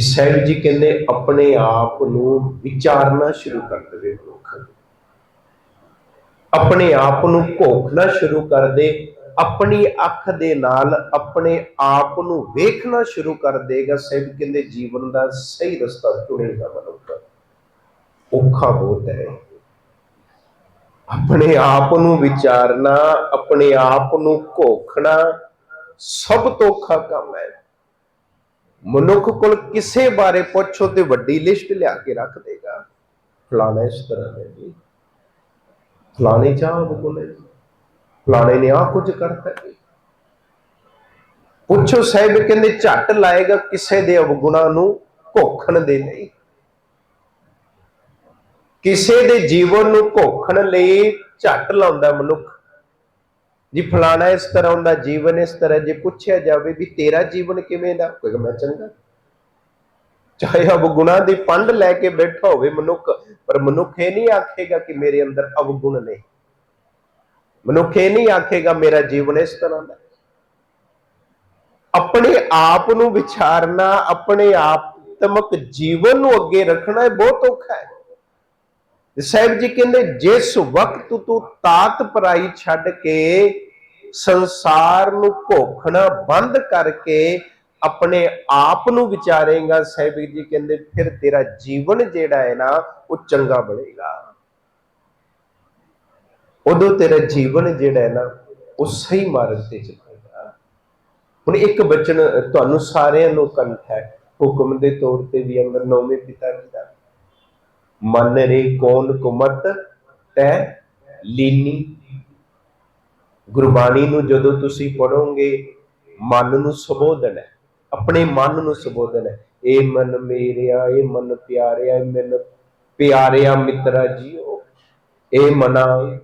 ਸਾਹਿਬ ਜੀ ਕਹਿੰਦੇ ਆਪਣੇ ਆਪ ਨੂੰ ਵਿਚਾਰਨਾ ਸ਼ੁਰੂ ਕਰ ਦੇਵੇ ਮਨੁੱਖ। ਆਪਣੇ ਆਪ ਨੂੰ ਘੋਖਣਾ ਸ਼ੁਰੂ ਕਰ ਦੇ, ਆਪਣੀ ਅੱਖ ਦੇ ਨਾਲ ਆਪਣੇ ਆਪ ਨੂੰ ਵੇਖਣਾ ਸ਼ੁਰੂ ਕਰ ਦੇਗਾ। ਸਾਹਿਬ ਕਹਿੰਦੇ ਜੀਵਨ ਦਾ ਸਹੀ ਰਸਤਾ ਚੁਣੇਗਾ ਮਨੁੱਖ। ਔਖਾ ਬਹੁਤ ਹੈ। ਆਪਣੇ ਆਪ ਨੂੰ ਵਿਚਾਰਨਾ, ਆਪਣੇ ਆਪ ਨੂੰ ਘੋਖਣਾ ਸਭ ਤੋਂ ਔਖਾ ਕੰਮ ਹੈ। ਮਨੁੱਖ ਕੋਲ ਕਿਸੇ ਬਾਰੇ ਪੁੱਛੋ ਤੇ ਵੱਡੀ ਲਿਸਟ ਲਿਆ ਕੇ ਰੱਖ ਦੇਗਾ। ਫਲਾਣਾ ਇਸ ਤਰ੍ਹਾਂ ਹੈ ਜੀ। ਫਲਾਣੇ ਚਾਹ ਬੋਲੇ ਫਲਾਣੇ ਨੇ ਆ ਕੁਝ ਕਰਤਾ ਜੀ। ਪੁੱਛੋ ਸਾਹਿਬ ਕਹਿੰਦੇ ਝੱਟ ਲਾਏਗਾ ਕਿਸੇ ਦੇ ਅਵਗੁਣਾ ਨੂੰ ਘੋਖਣ ਦੇ ਲਈ। ਕਿਸੇ ਦੇ ਜੀਵਨ ਨੂੰ ਘੋਖਣ ਲਈ ਝੱਟ ਲਾਉਂਦਾ ਮਨੁੱਖ। ਜੀ ਫਲਾਣਾ ਇਸ ਤਰ੍ਹਾਂ ਦਾ ਜੀਵਨ ਇਸ ਤਰ੍ਹਾਂ, ਜੇ ਪੁੱਛਿਆ ਜਾਵੇ ਵੀ ਤੇਰਾ ਜੀਵਨ ਕਿਵੇਂ ਦਾ, ਕੋਈ ਮੈਂ ਚੰਗਾ। ਚਾਹੇ ਅਵਗੁਣਾ ਦੀ ਪੰਡ ਲੈ ਕੇ ਬੈਠਾ ਹੋਵੇ ਮਨੁੱਖ, ਪਰ ਮਨੁੱਖ ਇਹ ਨਹੀਂ ਆਖੇਗਾ ਕਿ ਮੇਰੇ ਅੰਦਰ ਅਵਗੁਣ ਨੇ ਮਨੁੱਖ ਇਹ ਨਹੀਂ ਆਖੇਗਾ ਮੇਰਾ ਜੀਵਨ ਇਸ ਤਰ੍ਹਾਂ ਦਾ। ਆਪਣੇ ਆਪ ਨੂੰ ਵਿਚਾਰਨਾ, ਆਪਣੇ ਆਪਤਮਕ ਜੀਵਨ ਨੂੰ ਅੱਗੇ ਰੱਖਣਾ ਇਹ ਬਹੁਤ ਔਖਾ ਹੈ। ਸਾਹਿਬ ਜੀ ਕਹਿੰਦੇ, ਜਿਸ ਵਕਤ ਤੂੰ ਤਾਤ ਪਰਾਈ ਛੱਡ ਕੇ ਸੰਸਾਰ ਨੂੰ ਘੋਖਣਾ ਬੰਦ ਕਰਕੇ ਆਪਣੇ ਆਪ ਨੂੰ ਵਿਚਾਰੇਗਾ, ਸਾਹਿਬ ਜੀ ਕਹਿੰਦੇ, ਫਿਰ ਤੇਰਾ ਜੀਵਨ ਜਿਹੜਾ ਹੈ ਨਾ, ਉਹ ਚੰਗਾ ਬਣੇਗਾ। ਉਦੋਂ ਤੇਰਾ ਜੀਵਨ ਜਿਹੜਾ ਹੈ ਨਾ, ਉਹ ਸਹੀ ਮਾਰਗ ਤੇ ਚੱਲੇਗਾ। ਹੁਣ ਇੱਕ ਬਚਨ ਤੁਹਾਨੂੰ ਸਾਰਿਆਂ ਨੂੰ ਕੰਠ ਹੈ, ਹੁਕਮ ਦੇ ਤੌਰ ਤੇ ਵੀ ਅੰਦਰ ਨੌਵੇਂ ਪਿਤਾ ਜੀ ਦਾ। ਮਨ ਰੇ ਕੌਣ ਕੁਮਤ ਤੈ ਲੀਨੀ। ਗੁਰਬਾਣੀ ਨੂੰ ਜਦੋਂ ਤੁਸੀਂ ਪੜੋਗੇ ਮਨ ਨੂੰ ਸੰਬੋਧਨ ਹੈ। ਆਪਣੇ ਮਨ ਨੂੰ ਸੰਬੋਧਨ ਹੈ। ਇਹ ਮਨ ਮੇਰਿਆ ਇਹ ਮਨ ਪਿਆਰਿਆ ਇਹ ਮਨ ਪਿਆਰਿਆ ਮਿੱਤਰਾ ਜੀਓ। ਇਹ ਮਨਾ,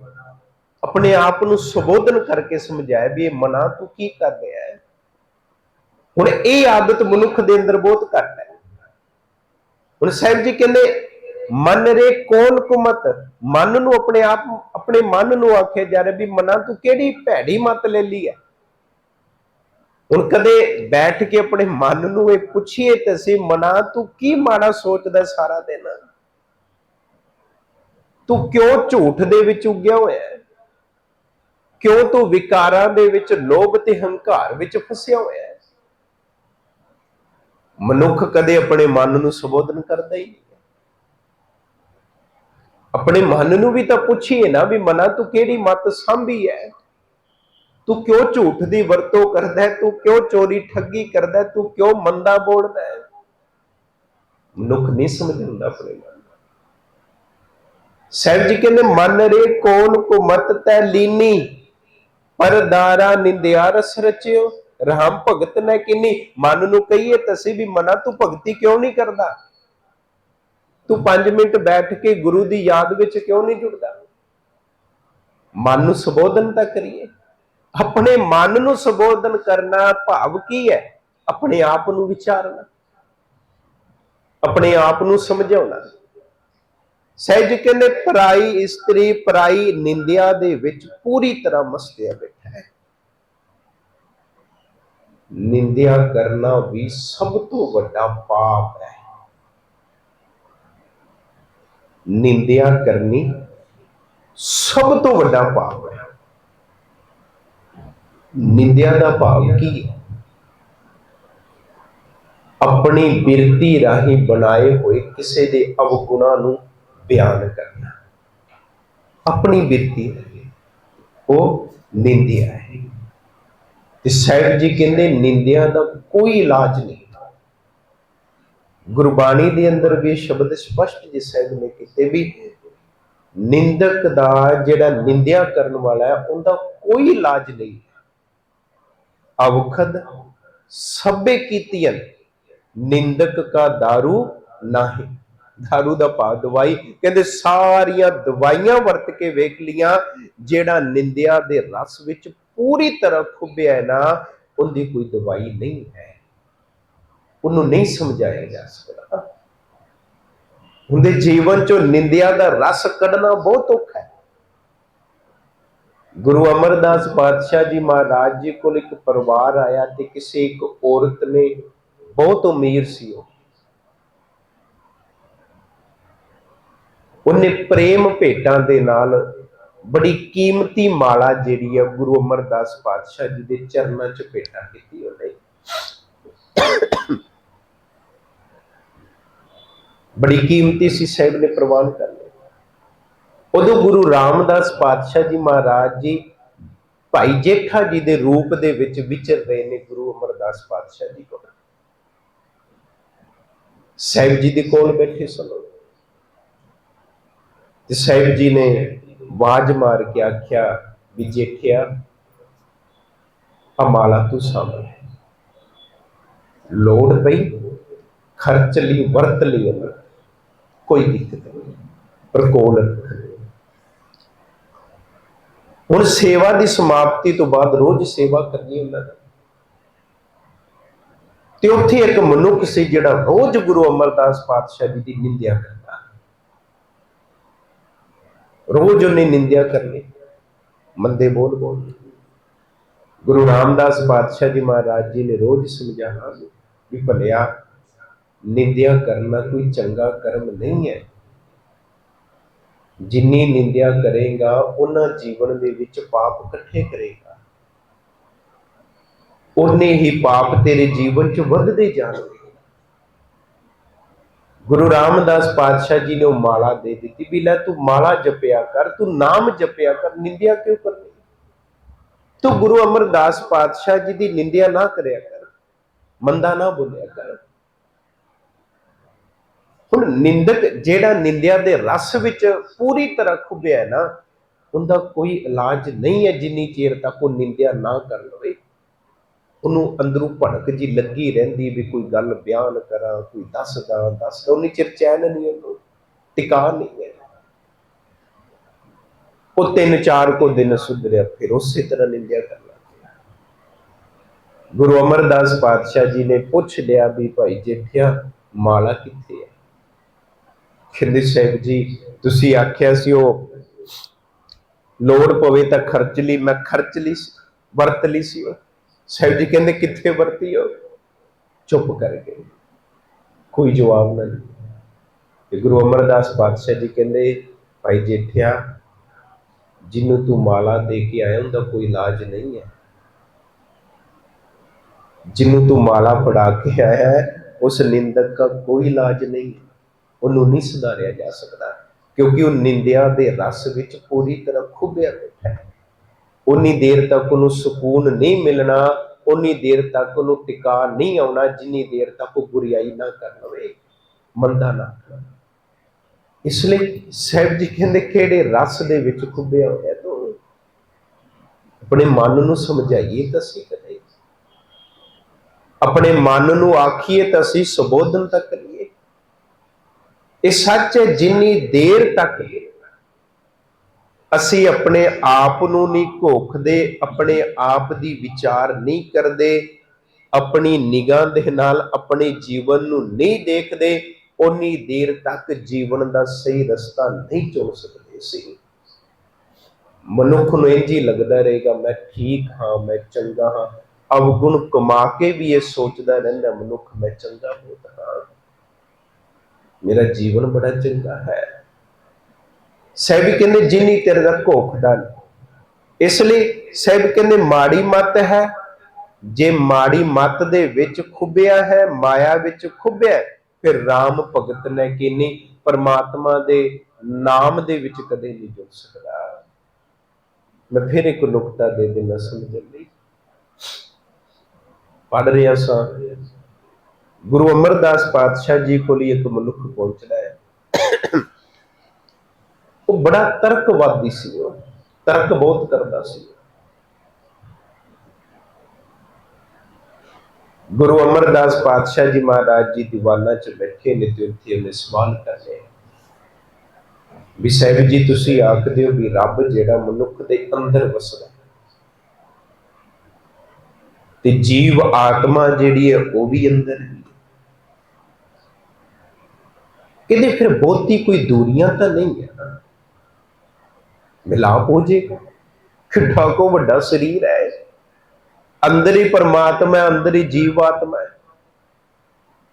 ਆਪਣੇ ਆਪ ਨੂੰ ਸੰਬੋਧਨ ਕਰਕੇ ਸਮਝਾਇਆ ਵੀ ਇਹ ਮਨਾ ਤੂੰ ਕੀ ਕਰ ਰਿਹਾ ਹੈ। ਹੁਣ ਇਹ ਆਦਤ ਮਨੁੱਖ ਦੇ ਅੰਦਰ ਬਹੁਤ ਘੱਟ ਹੈ। ਹੁਣ ਸਾਹਿਬ ਜੀ ਕਹਿੰਦੇ ਮਨ ਰੇ ਕੌਣ ਕੁਮਤ? ਮਨ ਨੂੰ ਆਪਣੇ ਆਪ, ਆਪਣੇ ਮਨ ਨੂੰ ਆਖਿਆ ਜਾ ਰਿਹਾ ਵੀ ਮਨਾ ਤੂੰ ਕਿਹੜੀ ਭੈੜੀ ਮਤ ਲੈ ਲਈ ਹੈ ਹੁਣ ਕਦੇ ਬੈਠ ਕੇ ਆਪਣੇ ਮਨ ਨੂੰ ਇਹ ਪੁੱਛੀਏ ਤੇ ਅਸੀਂ, ਮਨਾ ਤੂੰ ਕੀ ਮਾੜਾ ਸੋਚਦਾ ਸਾਰਾ ਦਿਨ? ਤੂੰ ਕਿਉਂ ਝੂਠ ਦੇ ਵਿੱਚ ਉੱਗਿਆ ਹੋਇਆ ਹੈ ਕਿਉਂ ਤੂੰ ਵਿਕਾਰਾਂ ਦੇ ਵਿੱਚ ਲੋਭ ਤੇ ਹੰਕਾਰ ਵਿੱਚ ਫਸਿਆ ਹੋਇਆ ਹੈ ਮਨੁੱਖ ਕਦੇ ਆਪਣੇ ਮਨ ਨੂੰ ਸੰਬੋਧਨ ਕਰਦਾ ਹੀ ਨਹੀਂ। ਆਪਣੇ ਮਨ ਨੂੰ ਵੀ ਤਾਂ ਪੁੱਛੀਏ ਨਾ ਵੀ ਮਨਾ ਤੂੰ ਕਿਹੜੀ ਮਤ ਸੰਭੀ ਹੈ ਤੂੰ ਕਿਉਂ ਝੂਠ ਦੀ ਵਰਤੋਂ ਕਰਦਾ ਹੈ ਤੂੰ ਕਿਉਂ ਚੋਰੀ ਠੱਗੀ ਕਰਦਾ ਹੈ ਤੂੰ ਕਿਉਂ ਮੰਦਾ ਬੋਲਦਾ ਹੈ ਮਨੁੱਖ ਨਹੀਂ ਸਮਝਦਾ ਆਪਣੇ ਮਨ ਸਾਹਿਬ ਜੀ ਕਹਿੰਦੇ, ਮਨ ਰੇ ਕੋਨ ਕੋ ਮਤ ਤੈ ਲੀਨੀ? ਪਰਦਾਰਾ ਨਿੰਦਿਆ ਰਸ ਰਚਿਓ। ਰਾਮ ਭਗਤ ਨੇ ਕਿੰਨੀ? ਮਨ ਨੂੰ ਕਹੀਏ ਤਸੀਂ ਵੀ ਮਨਾ ਤੂੰ ਭਗਤੀ ਕਿਉਂ ਨਹੀਂ ਕਰਦਾ? ਤੂੰ 5 ਮਿੰਟ ਬੈਠ ਕੇ ਗੁਰੂ ਦੀ ਯਾਦ ਵਿੱਚ ਕਿਉਂ ਨਹੀਂ ਜੁੜਦਾ? ਮਨ ਨੂੰ ਸੰਬੋਧਨ ਤਾਂ ਕਰੀਏ। ਆਪਣੇ ਮਨ ਨੂੰ ਸੰਬੋਧਨ ਕਰਨਾ ਭਾਵ ਕੀ ਹੈ? ਆਪਣੇ ਆਪ ਨੂੰ ਵਿਚਾਰਨਾ। ਆਪਣੇ ਆਪ ਨੂੰ ਸਮਝਾਉਣਾ। ਸਹਿਜ ਕਹਿੰਦੇ, ਪਰਾਈ ਇਸਤਰੀ, ਪਰਾਈ ਨਿੰਦਿਆ ਦੇ ਵਿੱਚ ਪੂਰੀ ਤਰ੍ਹਾਂ ਮਸਤਿਆ ਬੈਠਾ ਹੈ। ਨਿੰਦਿਆ ਕਰਨਾ ਵੀ ਸਭ ਤੋਂ ਵੱਡਾ ਪਾਪ ਹੈ। ਨਿੰਦਿਆ ਕਰਨੀ ਸਭ ਤੋਂ ਵੱਡਾ ਪਾਪ ਹੈ। ਨਿੰਦਿਆ ਦਾ ਭਾਵ ਕੀ ਹੈ? ਆਪਣੀ ਬਿਰਤੀ ਰਾਹੀਂ ਬਣਾਏ ਹੋਏ ਕਿਸੇ ਦੇ ਅਵਗੁਣਾ ਨੂੰ ਬਿਆਨ ਕਰਨਾ। ਆਪਣੀ ਬਿਰਤੀ ਰਾਹੀਂ ਉਹ ਨਿੰਦਿਆ ਹੈ। ਤੇ ਸਾਹਿਬ ਜੀ ਕਹਿੰਦੇ ਨਿੰਦਿਆ ਦਾ ਕੋਈ ਇਲਾਜ ਨਹੀਂ। ਗੁਰਬਾਣੀ ਦੇ ਅੰਦਰ ਵੀ ਇਹ ਸ਼ਬਦ ਸਪਸ਼ਟ ਜੀ ਸਾਹਿਬ ਨੇ ਕੀਤੇ ਵੀ ਨਿੰਦਕ ਦਾ ਜਿਹੜਾ ਨਿੰਦਿਆ ਕਰਨ ਵਾਲਾ ਹੈ ਉਹਦਾ ਕੋਈ ਇਲਾਜ ਨਹੀਂ ਅਵਖਦ ਸਭੇ ਕੀਤੀਆਂ ਨਿੰਦਕ ਕਾ दारू ਨਾਹੀ दारू ਦਾ ਭਾਵ ਦਵਾਈ ਕਹਿੰਦੇ ਸਾਰੀਆਂ ਦਵਾਈਆਂ ਵਰਤ ਕੇ ਵੇਖ ਲੀਆਂ ਜਿਹੜਾ ਨਿੰਦਿਆ ਦੇ ਰਸ ਵਿੱਚ ਪੂਰੀ ਤਰ੍ਹਾਂ ਖੁੱਬਿਆ ਹੈ ਨਾ ਉਹਦੀ ਕੋਈ ਦਵਾਈ ਨਹੀਂ ਹੈ ਉਹਨੂੰ ਨਹੀਂ ਸਮਝਾਇਆ ਜਾ ਸਕਦਾ। ਹੁੰਦੇ ਜੀਵਨ ਚੋਂ ਨਿੰਦਿਆ ਦਾ ਰਸ ਕੱਢਣਾ ਬਹੁਤ ਔਖਾ ਹੈ। ਗੁਰੂ ਅਮਰਦਾਸ ਪਾਤਸ਼ਾਹ ਜੀ ਮਹਾਰਾਜ ਜੀ ਕੋਲ ਇੱਕ ਪਰਿਵਾਰ ਆਇਆ ਤੇ ਕਿਸੇ ਇੱਕ ਔਰਤ ਨੇ ਬਹੁਤ ਅਮੀਰ ਸੀ ਉਹ। ਉਹਨੇ ਪ੍ਰੇਮ ਭੇਟਾਂ ਦੇ ਨਾਲ ਬੜੀ ਕੀਮਤੀ ਮਾਲਾ ਜਿਹੜੀ ਹੈ ਗੁਰੂ ਅਮਰਦਾਸ ਪਾਤਸ਼ਾਹ ਜੀ ਦੇ ਚਰਨਾਂ 'ਚ ਭੇਟਾ ਕੀਤੀ ਉਹਨੇ। ਬੜੀ ਕੀਮਤੀ ਸੀ ਸਾਹਿਬ ਨੇ ਪ੍ਰਵਾਨ ਕਰ ਲਈ। ਉਦੋਂ ਗੁਰੂ ਰਾਮਦਾਸ ਪਾਤਸ਼ਾਹ ਜੀ ਮਹਾਰਾਜ ਜੀ ਭਾਈ ਜੇਠਾ ਜੀ ਦੇ ਰੂਪ ਦੇ ਵਿੱਚ ਵਿਚਰ ਰਹੇ ਨੇ ਗੁਰੂ ਅਮਰਦਾਸ ਪਾਤਸ਼ਾਹ ਜੀ ਕੋਲ। ਸਾਹਿਬ ਜੀ ਦੇ ਕੋਲ ਬੈਠੇ ਸਨ। ਤੇ ਸਾਹਿਬ ਜੀ ਨੇ ਆਵਾਜ਼ ਮਾਰ ਕੇ ਆਖਿਆ ਵੀ ਜੇਠਿਆ ਅਮਾਲਾ ਤੂੰ ਸਾਹਮਣੇ ਲੋੜ ਪਈ, ਖਰਚ ਲਈ, ਵਰਤ ਲਈ ਉਹਨਾਂ। ਕੋਈ ਦਿੱਕਤ ਨਹੀਂ। ਪਰ ਕੋਲ ਹੁਣ ਸੇਵਾ ਦੀ ਸਮਾਪਤੀ ਤੋਂ ਬਾਅਦ ਰੋਜ਼ ਸੇਵਾ ਕਰਨੀ ਉਹਨਾਂ ਦਾ। ਤੇ ਉੱਥੇ ਇੱਕ ਮਨੁੱਖ ਸੀ ਜਿਹੜਾ ਰੋਜ਼ ਗੁਰੂ ਅਮਰਦਾਸ ਪਾਤਸ਼ਾਹ ਜੀ ਦੀ ਨਿੰਦਿਆ ਕਰਦਾ। ਰੋਜ਼ ਉਹਨੇ ਨਿੰਦਿਆ ਕਰਨੀ ਮੰਦੇ ਬੋਲ ਬੋਲ ਗੁਰੂ ਰਾਮਦਾਸ ਪਾਤਸ਼ਾਹ ਜੀ ਮਹਾਰਾਜ ਜੀ ਨੇ ਰੋਜ਼ ਸਮਝਾਉਣਾ ਵੀ ਭਲਿਆ ਨਿੰਦਿਆ ਕਰਨਾ ਕੋਈ ਚੰਗਾ ਕਰਮ ਨਹੀਂ ਹੈ। ਜਿੰਨੀ ਨਿੰਦਿਆ ਕਰੇਗਾ, ਉਹਨਾਂ ਜੀਵਨ ਦੇ ਵਿੱਚ ਪਾਪ ਇਕੱਠੇ ਕਰੇਗਾ। ਉਹਨੇ ਹੀ ਪਾਪ ਤੇਰੇ ਜੀਵਨ 'ਚ ਵੱਧਦੇ ਜਾਣਗੇ। ਗੁਰੂ ਰਾਮਦਾਸ ਪਾਤਸ਼ਾਹ ਜੀ ਨੇ ਉਹ ਮਾਲਾ ਦੇ ਦਿੱਤੀ, ਵੀ ਲੈ ਤੂੰ ਮਾਲਾ ਜਪਿਆ ਕਰ, ਤੂੰ ਨਾਮ ਜਪਿਆ ਕਰ, ਨਿੰਦਿਆ ਕਿਉਂ ਕਰਨੀ? ਤੂੰ ਗੁਰੂ ਅਮਰਦਾਸ ਪਾਤਸ਼ਾਹ ਜੀ ਦੀ ਨਿੰਦਿਆ ਨਾ ਕਰਿਆ ਕਰ, ਮੰਦਾ ਨਾ ਬੋਲਿਆ ਕਰ। ਹੁਣ ਨਿੰਦਕ ਜਿਹੜਾ ਨਿੰਦਿਆ ਦੇ ਰਸ ਵਿੱਚ ਪੂਰੀ ਤਰ੍ਹਾਂ ਖੁੱਬਿਆ ਹੈ ਨਾ, ਉਹਦਾ ਕੋਈ ਇਲਾਜ ਨਹੀਂ ਹੈ ਜਿੰਨੀ ਚਿਰ ਤੱਕ ਉਹ ਨਿੰਦਿਆ ਨਾ ਕਰ ਲਵੇ ਉਹਨੂੰ ਅੰਦਰੋਂ ਭੜਕ ਜੀ ਲੱਗੀ ਰਹਿੰਦੀ ਵੀ ਕੋਈ ਗੱਲ ਬਿਆਨ ਕਰਾਂ, ਕੋਈ ਦੱਸਦਾ ਦੱਸਦਾ ਉਨੀ ਚਿਰ ਚੈਨ ਨਹੀਂ ਉਹਨੂੰ ਟਿਕਾ ਨਹੀਂ ਹੈ। ਉਹ ਤਿੰਨ ਚਾਰ ਕੋ ਦਿਨ ਸੁਧਰਿਆ, ਫਿਰ ਉਸੇ ਤਰ੍ਹਾਂ ਨਿੰਦਿਆ ਕਰ ਗੁਰੂ ਅਮਰਦਾਸ ਪਾਤਸ਼ਾਹ ਜੀ ਨੇ ਪੁੱਛ ਲਿਆ ਵੀ ਭਾਈ ਜੇਠਿਆ, ਮਾਲਾ ਕਿੱਥੇ ਹੈ? ਕਹਿੰਦੇ ਸਾਹਿਬ ਜੀ, ਤੁਸੀਂ ਆਖਿਆ ਸੀ ਉਹ, ਲੋੜ ਪਵੇ ਤਾਂ ਖਰਚ ਲਈ, ਮੈਂ ਖਰਚ ਲਈ ਵਰਤ ਲਈ ਸੀ ਉਹ। ਸਾਹਿਬ ਜੀ ਕਹਿੰਦੇ, ਕਿੱਥੇ ਵਰਤੀ ਹੋ ਚੁੱਪ ਕਰ ਗਏ। ਕੋਈ ਜਵਾਬ ਨਾ ਦਿੱਤਾ ਤੇ ਗੁਰੂ ਅਮਰਦਾਸ ਪਾਤਸ਼ਾਹ ਜੀ ਕਹਿੰਦੇ, ਭਾਈ ਜੇਠਿਆ, ਜਿਹਨੂੰ ਤੂੰ ਮਾਲਾ ਦੇ ਕੇ ਆਇਆ, ਉਹਦਾ ਕੋਈ ਇਲਾਜ ਨਹੀਂ ਹੈ। ਜਿਹਨੂੰ ਤੂੰ ਮਾਲਾ ਫੜਾ ਕੇ ਆਇਆ, ਉਸ ਨਿੰਦਕ ਦਾ ਕੋਈ ਇਲਾਜ ਨਹੀਂ ਹੈ। ਉਹਨੂੰ ਨਹੀਂ ਸੁਧਾਰਿਆ ਜਾ ਸਕਦਾ, ਕਿਉਂਕਿ ਉਹ ਨਿੰਦਿਆ ਦੇ ਰਸ ਵਿੱਚ ਪੂਰੀ ਤਰ੍ਹਾਂ ਖੁੱਬਿਆ ਬੈਠਾ ਹੈ। ਉਨੀ ਦੇਰ ਤੱਕ ਉਹਨੂੰ ਸਕੂਨ ਨਹੀਂ ਮਿਲਣਾ ਉਨੀ ਦੇਰ ਤੱਕ ਉਹਨੂੰ ਟਿਕਾ ਨਹੀਂ ਆਉਣਾ, ਜਿੰਨੀ ਦੇਰ ਤੱਕ ਉਹ ਬੁਰੀਾਈ ਨਾ ਕਰ ਲਵੇ, ਮੰਦਾ ਨਾ ਕਰ ਇਸ ਲਈ ਸਾਹਿਬ ਜੀ ਕਹਿੰਦੇ, ਕਿਹੜੇ ਰਸ ਦੇ ਵਿੱਚ ਖੁੱਬਿਆ ਹੋਇਆ ਤੂੰ ਆਪਣੇ ਮਨ ਨੂੰ ਸਮਝਾਈਏ ਤਾਂ ਅਸੀਂ ਕਦੇ ਆਪਣੇ ਮਨ ਨੂੰ ਆਖੀਏ ਤਾਂ ਅਸੀਂ ਸੁਬੋਧਨ ਤੱਕ ਇਹ ਸੱਚ ਹੈ, ਜਿੰਨੀ ਦੇਰ ਤੱਕ ਅਸੀਂ ਆਪਣੇ ਆਪ ਨੂੰ ਨਹੀਂ ਘੋਖਦੇ, ਆਪਣੇ ਆਪ ਦੀ ਵਿਚਾਰ ਨਹੀਂ ਕਰਦੇ, ਆਪਣੀ ਨਿਗਾਹ ਦੇ ਨਾਲ ਆਪਣੇ ਜੀਵਨ ਨੂੰ ਨਹੀਂ ਦੇਖਦੇ ਉਨੀ ਦੇਰ ਤੱਕ ਜੀਵਨ ਦਾ ਸਹੀ ਰਸਤਾ ਨਹੀਂ ਚੁਣ ਸਕਦੇ ਸੀ ਮਨੁੱਖ ਨੂੰ ਇੰਜ ਹੀ ਲੱਗਦਾ ਰਹੇਗਾ, ਮੈਂ ਠੀਕ ਹਾਂ, ਮੈਂ ਚੰਗਾ ਹਾਂ। ਅਵਗੁਣ ਕਮਾ ਕੇ ਵੀ ਇਹ ਸੋਚਦਾ ਰਹਿੰਦਾ, ਮਨੁੱਖ ਮੈਂ ਚੰਗਾ ਬਹੁਤ ਹਾਂ। ਮੇਰਾ ਜੀਵਨ ਬੜਾ ਚੰਗਾ ਹੈ। ਸਾਹਿਬ ਕਹਿੰਦੇ, ਜਿੰਨੀ ਤੇਰੇ ਦਾ ਘੋਖਦਾ ਇਸ ਲਈ ਸਾਹਿਬ ਕਹਿੰਦੇ, ਮਾੜੀ ਮਤ ਹੈ। ਜੇ ਮਾੜੀ ਮੱਤ ਦੇ ਵਿੱਚ ਖੁੱਬਿਆ ਹੈ, ਮਾਇਆ ਵਿੱਚ ਖੁੱਬਿਆ ਫਿਰ RAM ਭਗਤ ਨੇ ਕਿਨੀ ਪਰਮਾਤਮਾ ਦੇ ਨਾਮ ਦੇ ਵਿੱਚ ਕਦੇ ਨਹੀਂ ਜੁੜ ਸਕਦਾ। ਮੈਂ ਫਿਰ ਇੱਕ ਨੁਕਤਾ ਦੇ ਦੇਣਾ ਸਮਝਣ ਲਈ ਪੜ ਰਿਹਾ ਸਾਂ। ਗੁਰੂ ਅਮਰਦਾਸ ਪਾਤਸ਼ਾਹ ਜੀ ਕੋਲ ਹੀ ਇੱਕ ਮਨੁੱਖ ਪਹੁੰਚਦਾ ਹੈ। ਉਹ ਬੜਾ ਤਰਕਵਾਦੀ ਸੀ ਉਹ। ਤਰਕ ਬਹੁਤ ਕਰਦਾ ਸੀ। ਗੁਰੂ ਅਮਰਦਾਸ ਪਾਤਸ਼ਾਹ ਜੀ ਮਹਾਰਾਜ ਜੀ ਦੀਵਾਨਾ 'ਚ ਬੈਠੇ ਨੇ ਤੇ ਉੱਥੇ ਉਹਨੇ ਸਵਾਲ ਕਰ ਲਿਆ ਵੀ ਸਾਹਿਬ ਜੀ, ਤੁਸੀਂ ਆਖਦੇ ਹੋ ਵੀ ਰੱਬ ਜਿਹੜਾ ਮਨੁੱਖ ਦੇ ਅੰਦਰ ਵਸਦਾ ਤੇ ਜੀਵ ਆਤਮਾ ਜਿਹੜੀ ਹੈ ਉਹ ਵੀ ਅੰਦਰ ਹੈ। ਕਹਿੰਦੇ ਫਿਰ ਬਹੁਤੀ ਕੋਈ ਦੂਰੀਆਂ ਤਾਂ ਨਹੀਂ ਹੈ। ਮਿਲਾਪ ਹੋ ਜਾਏਗਾ। ਕਿੱਡਾ ਕੋ ਵੱਡਾ ਸਰੀਰ ਹੈ। ਅੰਦਰ ਹੀ ਪਰਮਾਤਮਾ ਹੈ ਅੰਦਰ ਹੀ ਜੀਵ ਆਤਮਾ ਹੈ।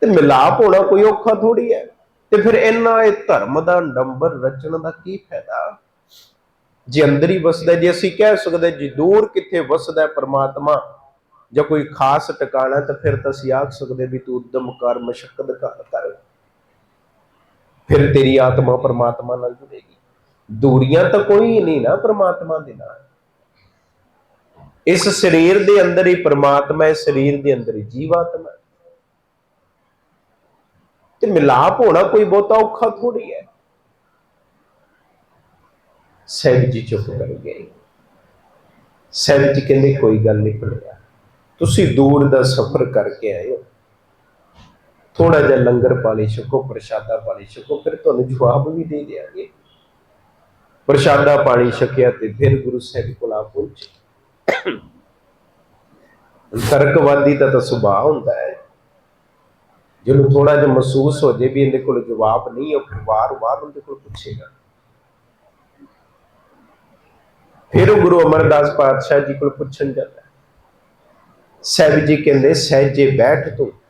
ਤੇ ਮਿਲਾਪ ਹੋਣਾ ਕੋਈ ਔਖਾ ਥੋੜੀ ਹੈ। ਤੇ ਫਿਰ ਇਹਨਾਂ ਇਹ ਧਰਮ ਦਾ ਨੰਬਰ ਰਚਣ ਦਾ ਕੀ ਫਾਇਦਾ? ਜੇ ਅੰਦਰ ਹੀ ਵਸਦਾ, ਜੇ ਅਸੀਂ ਕਹਿ ਸਕਦੇ ਜੀ ਦੂਰ ਕਿੱਥੇ ਵਸਦਾ ਪਰਮਾਤਮਾ ਜਾਂ ਕੋਈ ਖਾਸ ਟਿਕਾਣਾ, ਤਾਂ ਫਿਰ ਤਾਂ ਅਸੀਂ ਆਖ ਸਕਦੇ ਵੀ ਤੂੰ ਉਦਮ ਕਰ ਮਸ਼ਕਤ ਕਰ ਕਰ। ਫਿਰ ਤੇਰੀ ਆਤਮਾ ਪ੍ਰਮਾਤਮਾ ਨਾਲ ਜੁੜੇਗੀ। ਦੂਰੀਆਂ ਤਾਂ ਕੋਈ ਨਹੀਂ ਨਾ ਪਰਮਾਤਮਾ ਦੇ ਨਾਲ। ਇਸ ਸਰੀਰ ਦੇ ਅੰਦਰ ਹੀ ਪਰਮਾਤਮਾ ਹੈ ਸਰੀਰ ਦੇ ਅੰਦਰ ਹੀ ਜੀਵਾਤਮਾ। ਤੇ ਮਿਲਾਪ ਹੋਣਾ ਕੋਈ ਬਹੁਤਾ ਔਖਾ ਥੋੜੀ ਹੈ। ਸਹਿਬ ਜੀ ਚੁੱਪ ਕਰ ਗਏ। ਸਹਿਬ ਜੀ ਕਹਿੰਦੇ, ਕੋਈ ਗੱਲ ਨਹੀਂ ਭੁੱਲਿਆ, ਤੁਸੀਂ ਦੂਰ ਦਾ ਸਫ਼ਰ ਕਰਕੇ ਆਏ ਹੋ ਥੋੜਾ ਜਿਹਾ ਲੰਗਰ ਪਾਣੀ ਛਕੋ, ਪ੍ਰਸ਼ਾਦਾ ਪਾਣੀ ਛਕੋ, ਫਿਰ ਤੁਹਾਨੂੰ ਜਵਾਬ ਵੀ ਦੇ ਦਿਆਂਗੇ। ਪ੍ਰਸ਼ਾਦਾ ਪਾਣੀ ਛਕਿਆ ਤੇ ਫਿਰ ਗੁਰੂ ਸਾਹਿਬ ਕੋਲ ਆ ਪਹੁੰਚੇ। ਤਰਕਵਾਦੀ ਦਾ ਤਾਂ ਸੁਭਾਅ ਹੁੰਦਾ ਹੈ। ਜਿਹਨੂੰ ਥੋੜਾ ਜਿਹਾ ਮਹਿਸੂਸ ਹੋ ਜੇ ਵੀ ਇਹਦੇ ਕੋਲ ਜਵਾਬ ਨਹੀਂ ਉਹ ਵਾਰ-ਵਾਰ ਉਹਦੇ ਕੋਲ ਪੁੱਛੇਗਾ। ਫਿਰ ਉਹ ਗੁਰੂ ਅਮਰਦਾਸ ਪਾਤਸ਼ਾਹ ਜੀ ਕੋਲ ਪੁੱਛਣ ਜਾਂਦਾ ਹੈ। ਸਾਹਿਬ ਜੀ ਕਹਿੰਦੇ, ਸਹਿਜੇ ਬੈਠ ਤੂੰ।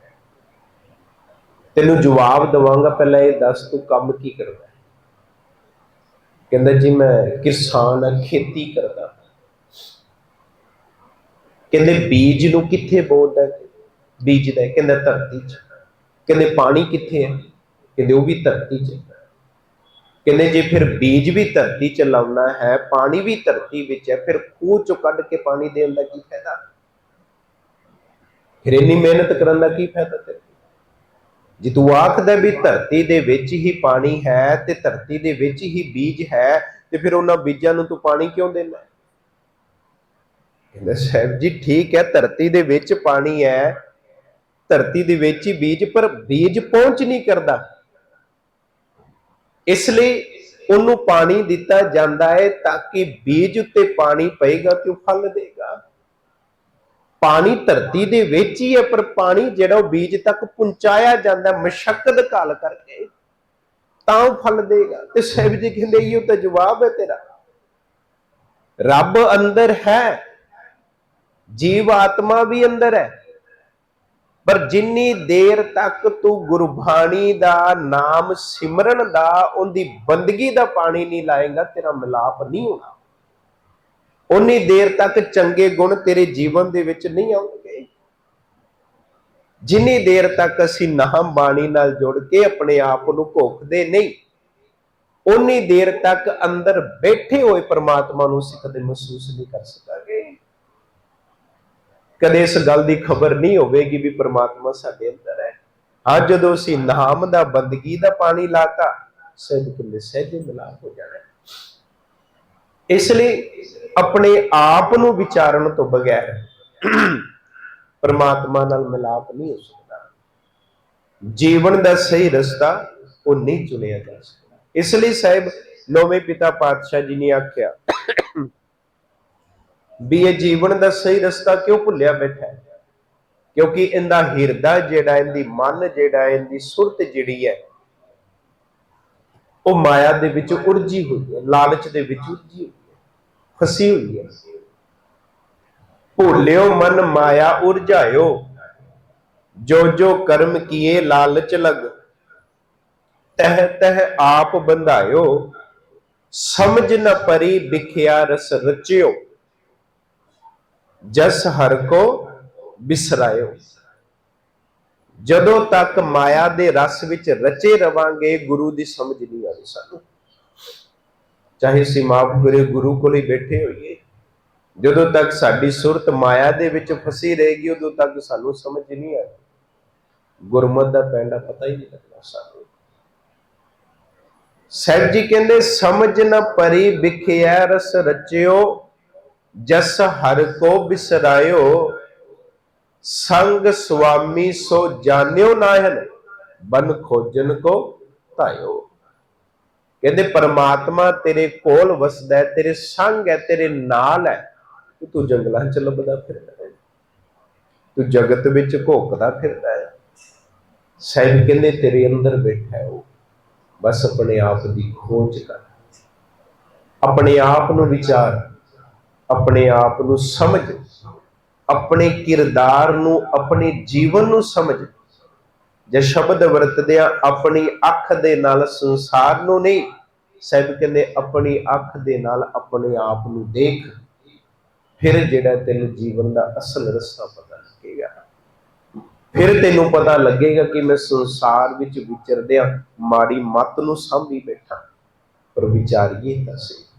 ਤੈਨੂੰ ਜਵਾਬ ਦਵਾਂਗਾ, ਪਹਿਲਾਂ ਇਹ ਦੱਸ ਤੂੰ ਕੰਮ ਕੀ ਕਰਦਾ? ਕਹਿੰਦਾ ਜੀ ਮੈਂ ਕਿਸਾਨ ਆ, ਖੇਤੀ ਕਰਦਾ। ਕਹਿੰਦੇ ਬੀਜ ਨੂੰ ਕਿੱਥੇ ਬੋਲਦਾ ਬੀਜਦਾ ਕਹਿੰਦਾ ਧਰਤੀ 'ਚ। ਕਹਿੰਦੇ ਪਾਣੀ ਕਿੱਥੇ ਹੈ? ਕਹਿੰਦੇ ਉਹ ਵੀ ਧਰਤੀ 'ਚ ਕਹਿੰਦੇ ਜੇ ਫਿਰ ਬੀਜ ਵੀ ਧਰਤੀ 'ਚ ਲਾਉਣਾ ਹੈ, ਪਾਣੀ ਵੀ ਧਰਤੀ ਵਿੱਚ ਹੈ, ਫਿਰ ਖੂਹ 'ਚੋਂ ਕੱਢ ਕੇ ਪਾਣੀ ਦੇਣ ਦਾ ਕੀ ਫਾਇਦਾ? ਫਿਰ ਇੰਨੀ ਮਿਹਨਤ ਕਰਨ ਦਾ ਕੀ ਫਾਇਦਾ ਤੇਰੇ ਜੇ ਤੂੰ ਆਖਦਾ ਵੀ ਧਰਤੀ ਦੇ ਵਿੱਚ ਹੀ ਪਾਣੀ ਹੈ ਤੇ ਧਰਤੀ ਦੇ ਵਿੱਚ ਹੀ ਬੀਜ ਹੈ ਤੇ ਫਿਰ ਉਹਨਾਂ ਬੀਜਾਂ ਨੂੰ ਤੂੰ ਪਾਣੀ ਕਿਉਂ ਦੇਣਾ ਕਹਿੰਦਾ, ਸਾਹਿਬ ਜੀ, ਠੀਕ ਹੈ, ਧਰਤੀ ਦੇ ਵਿੱਚ ਪਾਣੀ ਹੈ, ਧਰਤੀ ਦੇ ਵਿੱਚ ਹੀ ਬੀਜ, ਪਰ ਬੀਜ ਪਹੁੰਚ ਨਹੀਂ ਕਰਦਾ। ਇਸ ਲਈ ਉਹਨੂੰ ਪਾਣੀ ਦਿੱਤਾ ਜਾਂਦਾ ਹੈ ਤਾਂ ਕਿ ਬੀਜ ਉੱਤੇ ਪਾਣੀ ਪਏਗਾ ਤੇ ਉਹ ਫਲ ਦੇਗਾ। ਪਾਣੀ ਧਰਤੀ ਦੇ ਵਿੱਚ ਹੀ ਹੈ, ਪਰ ਪਾਣੀ ਜਿਹੜਾ ਉਹ ਬੀਜ ਤੱਕ ਪਹੁੰਚਾਇਆ ਜਾਂਦਾ ਮਸ਼ਕਤ ਕਾਲ ਕਰਕੇ। ਤਾਂ ਉਹ ਫਲ ਦੇਗਾ। ਤੇ ਸਾਹਿਬ ਜੀ ਕਹਿੰਦੇ, ਇਹ ਤਾਂ ਜਵਾਬ ਹੈ ਤੇਰਾ। ਰੱਬ ਅੰਦਰ ਹੈ, ਜੀਵ ਆਤਮਾ ਵੀ ਅੰਦਰ ਹੈ। ਪਰ ਜਿੰਨੀ ਦੇਰ ਤੱਕ ਤੂੰ ਗੁਰਬਾਣੀ ਦਾ ਨਾਮ ਸਿਮਰਨ ਦਾ, ਉਹਦੀ ਬੰਦਗੀ ਦਾ ਪਾਣੀ ਨਹੀਂ ਲਾਏਗਾ, ਤੇਰਾ ਮਿਲਾਪ ਨਹੀਂ ਹੋਣਾ। ਉਨੀ ਦੇਰ ਤੱਕ ਚੰਗੇ ਗੁਣ ਤੇਰੇ ਜੀਵਨ ਦੇ ਵਿੱਚ ਨਹੀਂ ਆਉਣਗੇ। ਜਿੰਨੀ ਦੇਰ ਤੱਕ ਅਸੀਂ ਨਾਮ ਬਾਣੀ ਨਾਲ ਜੁੜ ਕੇ ਆਪਣੇ ਆਪ ਨੂੰ ਭੋਖਦੇ ਨਹੀਂ ਉਨੀ ਦੇਰ ਤੱਕ ਅੰਦਰ ਬੈਠੇ ਹੋਏ ਪ੍ਰਮਾਤਮਾ ਨੂੰ ਅਸੀਂ ਕਦੇ ਮਹਿਸੂਸ ਨਹੀਂ ਕਰ ਸਕਾਂਗੇ। ਕਦੇ ਇਸ ਗੱਲ ਦੀ ਖਬਰ ਨਹੀਂ ਹੋਵੇਗੀ ਵੀ ਪ੍ਰਮਾਤਮਾ ਸਾਡੇ ਅੰਦਰ ਹੈ। ਅੱਜ ਜਦੋਂ ਅਸੀਂ ਨਾਮ ਦਾ ਬੰਦਗੀ ਦਾ ਪਾਣੀ ਲਾਤਾ ਸਹਿਜ ਕਿੰਨੇ ਸਹਿਜੇ ਮਿਲਾਪ ਹੋ ਜਾਣਾ ਇਸ ਲਈ ਆਪਣੇ ਆਪ ਨੂੰ ਵਿਚਾਰਨ ਤੋਂ ਬਗੈਰ ਪਰਮਾਤਮਾ ਨਾਲ ਮਿਲਾਪ ਨਹੀਂ ਹੋ ਸਕਦਾ। ਜੀਵਨ ਦਾ ਸਹੀ ਰਸਤਾ ਉਹ ਨਹੀਂ ਚੁਣਿਆ ਜਾ ਸਕਦਾ। ਇਸ ਲਈ ਸਾਹਿਬ ਨੌਵੇਂ ਪਿਤਾ ਪਾਤਸ਼ਾਹ ਜੀ ਨੇ ਆਖਿਆ ਵੀ ਇਹ ਜੀਵਨ ਦਾ ਸਹੀ ਰਸਤਾ ਕਿਉਂ ਭੁੱਲਿਆ ਬੈਠਾ ਹੈ? ਕਿਉਂਕਿ ਇਹਦਾ ਹਿਰਦਾ ਜਿਹੜਾ, ਇਹਦੀ ਮਨ ਜਿਹੜਾ, ਇਹਦੀ ਸੁਰਤ ਜਿਹੜੀ ਹੈ ਉਹ ਮਾਇਆ ਦੇ ਵਿੱਚ ਉਰਜੀ ਹੋਈ ਹੈ, ਲਾਲਚ ਦੇ ਵਿੱਚ ਉਰਜੀ ਹੋਈ ਹੈ, ਫਸੀ ਹੋਈ ਹੈ। ਭੁੱਲਿਓ ਮਨ ਮਾਇਆ ਉਰਜਾਇਓ ਜੋ ਜੋ ਕਰਮ ਕੀਏ ਲਾਲਚ ਲਗ ਤਹ ਤਹ ਆਪ ਬੰਧਾਇਓ, ਸਮਝ ਨ ਪਰੀ ਵਿਖਿਆ ਰਸ ਰਚਿਓ, ਜਸ ਹਰ ਕੋ ਬਿਸਰਾਇਓ। ਜਦੋਂ ਤੱਕ ਮਾਇਆ ਦੇ ਰਸ ਵਿੱਚ ਰਚੇ ਰਵਾਂਗੇ, ਗੁਰੂ ਦੀ ਸਮਝ ਨਹੀਂ ਆਣੀ ਸਾਨੂੰ। ਚਾਹੇ ਅਸੀਂ ਮਾਫ ਕਰੇ, ਗੁਰੂ ਕੋਲ ਹੀ ਬੈਠੇ ਹੋਈਏ। ਜਦੋਂ ਤੱਕ ਸਾਡੀ ਸੁਰਤ ਮਾਇਆ ਦੇ ਵਿੱਚ ਫਸੀ ਰਹੇਗੀ, ਉਦੋਂ ਤੱਕ ਸਾਨੂੰ ਸਮਝ ਨਹੀਂ ਆਏਗੀ ਗੁਰਮਤ ਦਾ ਪੈਂਡਾ ਪਤਾ ਹੀ ਨਹੀਂ ਲੱਗਦਾ ਸਾਨੂੰ। ਸਾਹਿਬ ਜੀ ਕਹਿੰਦੇ, ਸਮਝ ਨਾ ਪਰੀ ਵਿਖਿਆ ਰਸ ਰਚਿਓ, ਜਸ ਹਰ ਕੋ ਬਿਸਰਾਇਓ ਸੰਗ ਸੁਆਮੀ ਸੋ ਜਾਣਿਓ ਨਾਹਨ, ਬਨ ਖੋਜਨ ਕੋ ਧਾਇਓ। ਕਹਿੰਦੇ, ਪਰਮਾਤਮਾ ਤੇਰੇ ਕੋਲ ਵਸਦਾ ਹੈ, ਤੇਰੇ ਸੰਗ ਹੈ, ਤੇਰੇ ਨਾਲ ਹੈ। ਤੂੰ ਜੰਗਲਾਂ ਚ ਲੱਭਦਾ ਫਿਰਦਾ ਹੈ। ਤੂੰ ਜਗਤ ਵਿੱਚ ਘੋਕਦਾ ਫਿਰਦਾ ਹੈ। ਸਾਹਿਬ ਕਹਿੰਦੇ, ਤੇਰੇ ਅੰਦਰ ਬੈਠਾ ਹੈ ਉਹ। ਬਸ ਆਪਣੇ ਆਪ ਦੀ ਖੋਜ ਕਰ। ਆਪਣੇ ਆਪ ਨੂੰ ਵਿਚਾਰ, ਆਪਣੇ ਆਪ ਨੂੰ ਸਮਝ। ਆਪਣੇ ਕਿਰਦਾਰ ਨੂੰ, ਆਪਣੇ ਜੀਵਨ ਨੂੰ ਸਮਝ। ਜੇ ਸ਼ਬਦ ਵਰਤਦਿਆਂ ਆਪਣੀ ਅੱਖ ਦੇ ਨਾਲ ਸੰਸਾਰ ਨੂੰ ਨਹੀਂ, ਸਾਹਿਬ ਕਹਿੰਦੇ ਆਪਣੀ ਅੱਖ ਦੇ ਨਾਲ ਆਪਣੇ ਆਪ ਨੂੰ ਦੇਖ। ਫਿਰ ਜਿਹੜਾ ਤੈਨੂੰ ਜੀਵਨ ਦਾ ਅਸਲ ਰਸਤਾ ਪਤਾ ਲੱਗੇਗਾ। ਫਿਰ ਤੈਨੂੰ ਪਤਾ ਲੱਗੇਗਾ ਕਿ ਮੈਂ ਸੰਸਾਰ ਵਿੱਚ ਵਿਚਰਦਿਆਂ ਮਾੜੀ ਮੱਤ ਨੂੰ ਸਾਂਭੀ ਬੈਠਾ। ਪਰ ਵਿਚਾਰੀਏ ਤਾਂ ਸਹੀ।